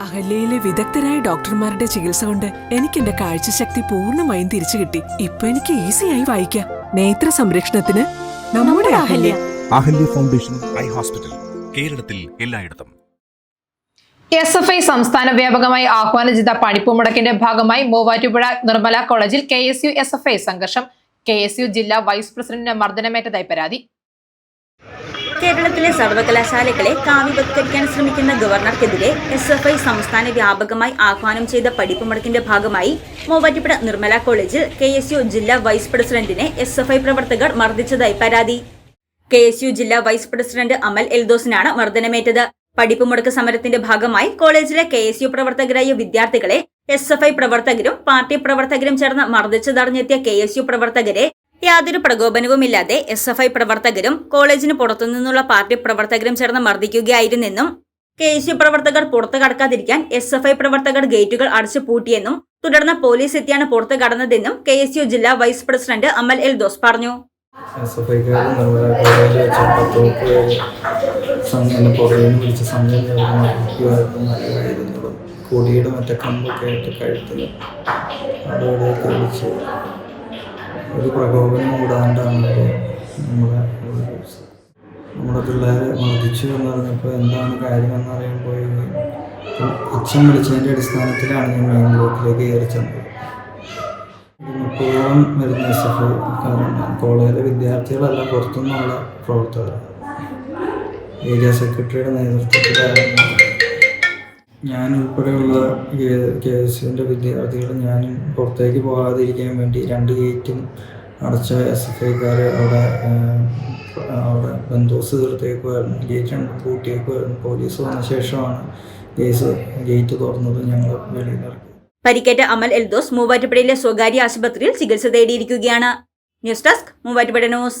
അഹല്യയിലെ വിദഗ്ധരായ ഡോക്ടർമാരുടെ ചികിത്സ കൊണ്ട് എനിക്ക് എന്റെ കാഴ്ചശക്തി പൂർണമായും തിരിച്ചു കിട്ടി. ഇപ്പൊ എനിക്ക് ഈസിയായി വായിക്കാം. നേത്ര സംരക്ഷണത്തിന് നമ്മുടെ Ahalya. Ahalya. Foundation eye hospital കേരളത്തിൽ എല്ലായിടത്തും. എസ് എഫ് ഐ സംസ്ഥാന വ്യാപകമായി ആഹ്വാനം ചെയ്ത പഠിപ്പുമുടക്കിന്റെ ഭാഗമായി മൂവാറ്റുപുഴ നിർമ്മല കോളേജിൽ K S U S F I സംഘർഷം. കെ എസ് യു ജില്ലാ വൈസ് പ്രസിഡന്റിന് മർദ്ദനമേറ്റതായി പരാതി. കേരളത്തിലെ സർവകലാശാലകളെ കാവ്യവത്കരിക്കാൻ ശ്രമിക്കുന്ന ഗവർണർക്കെതിരെ എസ് എഫ് ഐ സംസ്ഥാന വ്യാപകമായി ആഹ്വാനം ചെയ്ത പഠിപ്പ് മുടക്കിന്റെ ഭാഗമായി മൂവാറ്റുപുഴ നിർമ്മല കോളേജിൽ കെ എസ് യു ജില്ലാ വൈസ് പ്രസിഡന്റിനെ എസ് എഫ് ഐ പ്രവർത്തകർ മർദ്ദിച്ചതായി പരാതി. കെ എസ് യു ജില്ലാ വൈസ് പ്രസിഡന്റ് അമൽ എൽദോസിനാണ് മർദ്ദനമേറ്റത്. പഠിപ്പ് സമരത്തിന്റെ ഭാഗമായി കോളേജിലെ കെ എസ് യു പ്രവർത്തകരായ വിദ്യാർത്ഥികളെ എസ് എഫ് ഐ പ്രവർത്തകരും പാർട്ടി പ്രവർത്തകരും ചേർന്ന് മർദ്ദിച്ചതറിഞ്ഞെത്തിയ കെ എസ് യു പ്രവർത്തകരെ യാതൊരു പ്രകോപനവുമില്ലാതെ എസ് എഫ് ഐ പ്രവർത്തകരും കോളേജിന് പുറത്തുനിന്നുള്ള പാർട്ടി പ്രവർത്തകരും ചേർന്ന് മർദ്ദിക്കുകയായിരുന്നെന്നും കെ എസ് യു പ്രവർത്തകർ പുറത്തു കടക്കാതിരിക്കാൻ എസ് എഫ് ഐ പ്രവർത്തകർ ഗേറ്റുകൾ അടച്ചു പൂട്ടിയെന്നും തുടർന്ന് പോലീസ് എത്തിയാണ് പുറത്തു കടന്നതെന്നും കെ എസ് യു ജില്ലാ vice president Amal Eldhose പറഞ്ഞു. എസ് മറ്റേ കമ്പൊക്കെ ആയിട്ട് കഴുത്തിൽ അതോടെ പിടിച്ച് ഒരു പ്രകോപനം കൂടാണ്ടാണ് നമ്മളെ നമ്മുടെ പിള്ളേരെ മർദ്ദിച്ചു എന്ന് പറഞ്ഞപ്പോൾ എന്താണ് കാര്യമെന്ന് അറിയുമ്പോൾ അച്ഛൻ വിളിച്ചതിന്റെ അടിസ്ഥാനത്തിലാണ് ഞാൻ മെയിൻ ബ്ലോക്കിലേക്ക് കയറി ചെന്നത്. മുപ്പതോളം വരുന്ന എസ് എഫ് കാരണം കോളേജിലെ വിദ്യാർത്ഥികളല്ല പുറത്തുനിന്നുള്ള പ്രവർത്തകർ ഏരിയ സെക്രട്ടറിയുടെ നേതൃത്വത്തിലായിരുന്നു ഞാൻ ഉൾപ്പെടെയുള്ള കെ എസ് യുവിന്റെ വിദ്യാർത്ഥികൾ ഞാനും പുറത്തേക്ക് പോകാതിരിക്കാൻ വേണ്ടി രണ്ട് ഗേറ്റും അടച്ച എസ് എഫ് ഐക്കാർ അവിടെ അവിടെ ബന്ധോസ് തീർത്തേക്കുമായിരുന്നു ഗേറ്റ് രണ്ട് പൂട്ടിയേക്കുമായിരുന്നു പോലീസ് വന്ന ശേഷമാണ് കേസ് ഗേറ്റ് തുറന്നത് ഞങ്ങൾ വെളിയിലിറക്കി പരിക്കേറ്റ അമൽ എൽദോസ് മൂവാറ്റുപുഴയിലെ സ്വകാര്യ ആശുപത്രിയിൽ ചികിത്സ തേടിയിരിക്കുകയാണ്. News desk Muvattupuzha news.